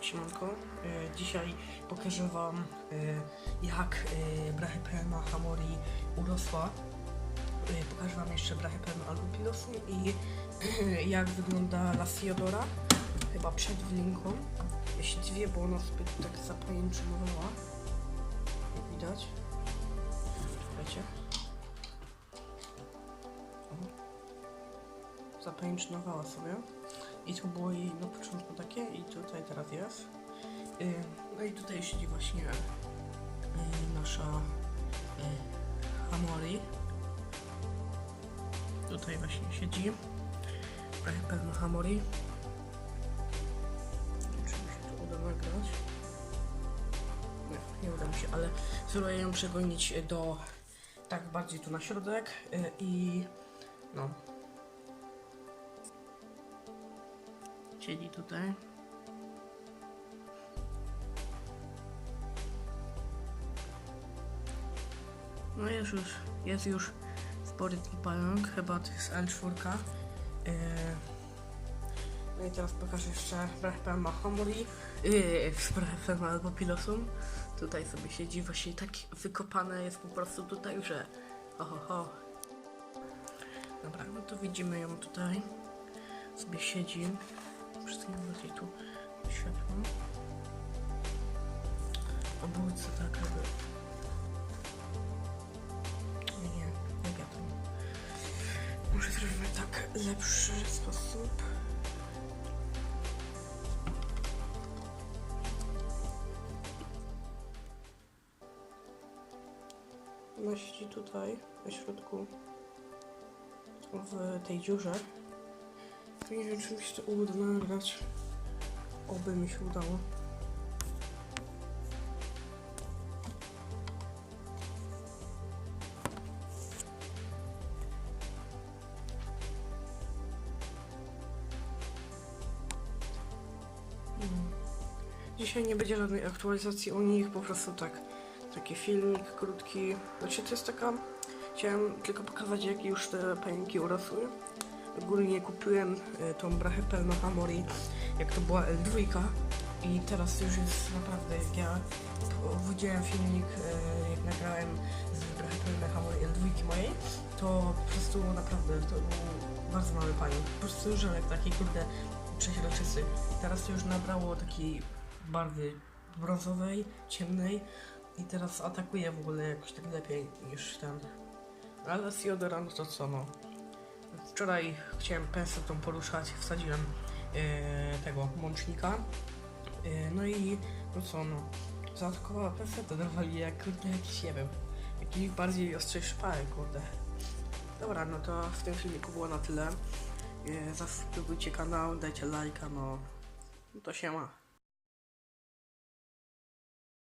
Siemanko, e, dzisiaj pokażę wam e, jak e, Brachypelma hamori urosła. Pokażę wam jeszcze Brachypelma albopilosum i jak wygląda Lasiodora, chyba przed wlinką. Ja się dziwię, bo ona tu tak zapajęczynowała, jak widać. Wiecie? Zapajęczynowała sobie. I to było jej na początku takie i tutaj teraz jest. Y, No i tutaj siedzi właśnie y, nasza y, Hamori. Tutaj właśnie siedzi. Nie wiem, Czy mi się to uda nagrać? Nie, nie uda mi się, ale spróbuję ją przegonić do tak bardziej tu na środek i no siedzi tutaj. No jest już, jest już spory ten pająk, chyba to jest L4. Yy. No i teraz pokażę jeszcze Brachpelma Homori, yy, Brachpelma albo Pilosum. Tutaj sobie siedzi, właśnie tak wykopane jest po prostu tutaj, że ho, ho, ho. Dobra, no to widzimy ją tutaj. Sobie siedzi. Wszystkie bardziej tu światło. Obudźce tak jakby. Nie, nie, wiadomo. Może zrobimy tak lepszy sposób. Ona siedzi tutaj, na środku, w tej dziurze. Nie wiem, czy mi się to uda nagrać. Oby mi się udało. Mm. Dzisiaj nie będzie żadnej aktualizacji u nich, po prostu tak. Taki filmik krótki. Znaczy to jest taka... Chciałem tylko pokazać jak już te pająki urosły. Ogólnie kupiłem y, tą brachę Pelma Hamori, jak to była L2 i teraz już jest naprawdę, jak ja widziałem filmik, y, jak nagrałem z brachę Pelma Hamori L2 mojej, to po prostu naprawdę to był bardzo mały pająk. Po prostu żelek taki kurde przeźroczysty. Teraz już nabrało takiej barwy brązowej, ciemnej i teraz atakuje w ogóle jakoś tak lepiej niż ten. Ale z Jodora, no to co no. Wczoraj chciałem pensetą poruszać, wsadziłem e, tego mącznika. E, no i no co no. Zaatakowa penseta dawali jak kurde jakiś nie. Jakiś bardziej ostry szpalek, kurde. Dobra, no to w tym filmiku było na tyle. E, zasubskrybujcie kanał, dajcie lajka, no. No to się ma.